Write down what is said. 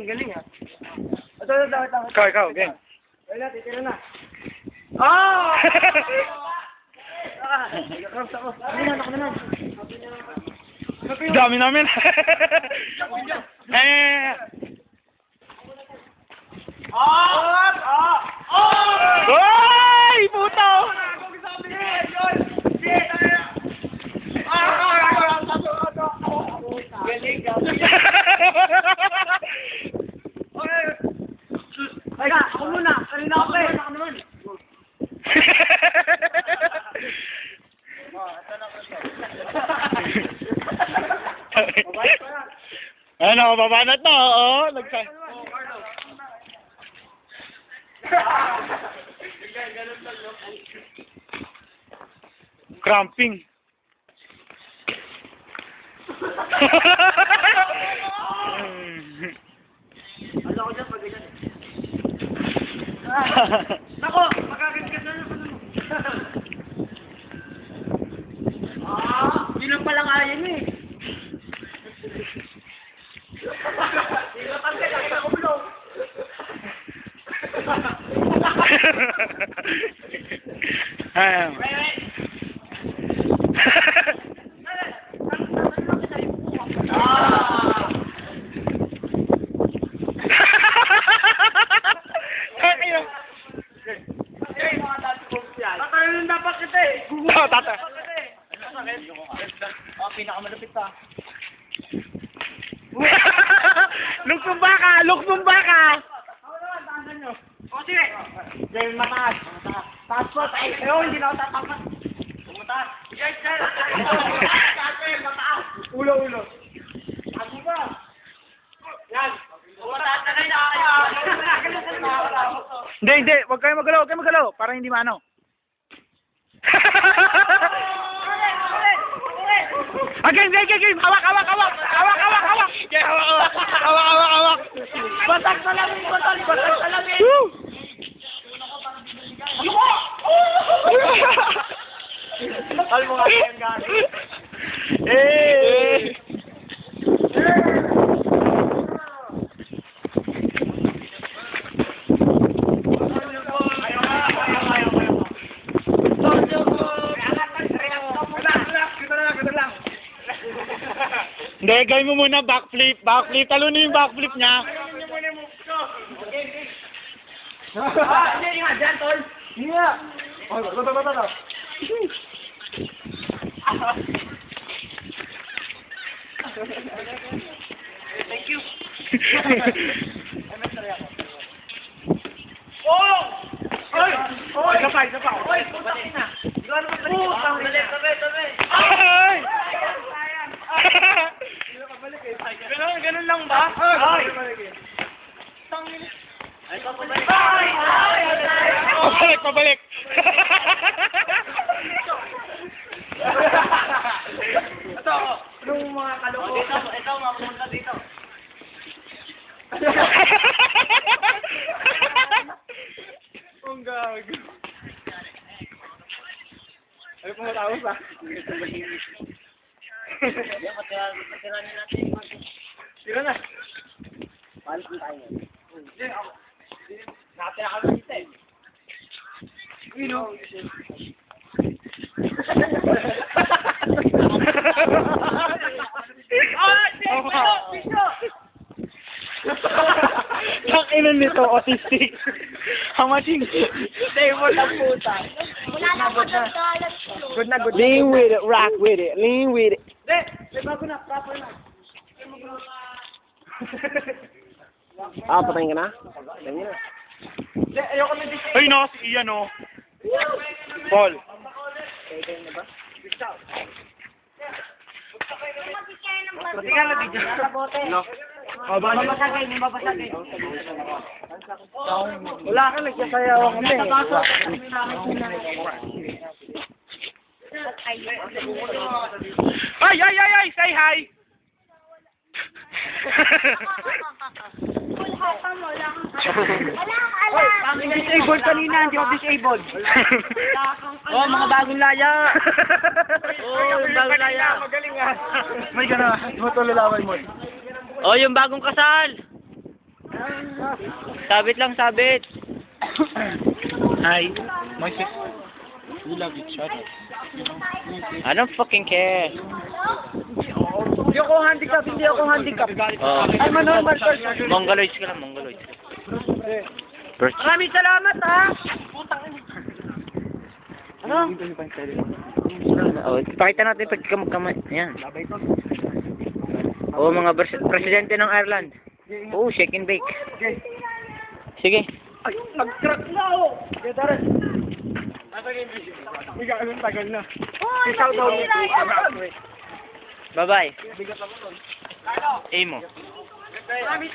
ang galing ah. Ito, ito, ito. Ikaw, ikaw, game. Wala, titira na. Ah! Ah! Nagkakrams ako. Ako naman, ako naman. Dami namin. eh. Ah! Ah! Ah! Oy, puto. Galing, galing. Ay, ako muna. Kanina ako eh. Ako naman. Ano, babanat na, oo. Nagsa... Cramping. Ano ako dyan pag ganyan eh. Nako, makakagkat na naman mo. ah, hindi lang pala kaya mo eh. Hindi lang pala kaya ko ulo. Eh. Oo, tata. Oh, pinakamalapit pa. Luksong baka! Luksong baka! Ako naman, taasan nyo. O, sige. Diyan, mataas. Mataas. Taas po. Ay, ayaw, hindi na ako tatakas. Mataas. Yes, sir. Taas po yun, mataas. Ulo, ulo. Taas mo ba? Yan. Mataas na kayo. Hindi, hindi. Huwag kayo magalaw. Huwag kayo magalaw. Para hindi maano. Again, again, again. Hawak, hawak, hawak. Hawak, hawak, hawak. Yeah, hawak, hawak. Hawak, hawak, hawak. Basag salamin, basag, basag salamin. Woo! Alam mo nga yan, gari. Eh! Hindi, gawin mo muna backflip. Backflip. Talunin yung backflip niya. Ah, hindi nga, dyan, tol. Hindi. Oh, ito, ito, ito, ito. Thank you. Oh! Oy! Oy! Isa pa, isa pa. Oy, puta na. Ikaw ano ba? Putang ina. Tabi, tabi. Ay! Lang ba? Ay! Ay! Ay! Pabalik, pabalik. Ito, yung mga kaloko. Dito, ito, mapunta dito. Ang gago. Ay, pumatawag ba? Tira na. Paano kung tayo? Hindi, ako. Nakatira kami dito eh. Ah, bisyo! Bisyo! Takinan nito, autistic. Hamaching. Stable ang puta. Wala na ako nagkalat Good na, good Lean with it, rock with it, lean with it. Hindi, may bago na, proper na. Ah, patayin ka na? Hindi, ayoko na display. Ay, no, si Ian, no. Paul. Magkikaya ng bata. Hindi ka na video. No. Oh, ba mabasagay, hindi mabasagay. Wala ka, nagsasayaw ako pa eh. Ay, ay, ay, ay, say hi. Full hapa mo lang. Wala kang alam. Ang disabled kanina, hindi ako disabled. Oh, mga bagong laya. Oh, yung bagong laya. May gana, mo to lalaway mo. Oh, yung bagong kasal. Sabit lang, sabit. Hi. Moises. We love each other. I don't fucking care. Hindi ako handicap, hindi ako handicap. Oh. I'm a normal person. Mongoloids ka lang, Mongoloids. First. Maraming salamat ha. Ano? Oh, pakita natin pag kamay. Yan. Oh, mga pres- presidente ng Ireland. Oh, shake and bake. Sige. Ay, nag-crack na ako. Okay, tara. Ikaw, anong tagal na? Oh, Ikaw daw. Bye-bye. Amo. Maraming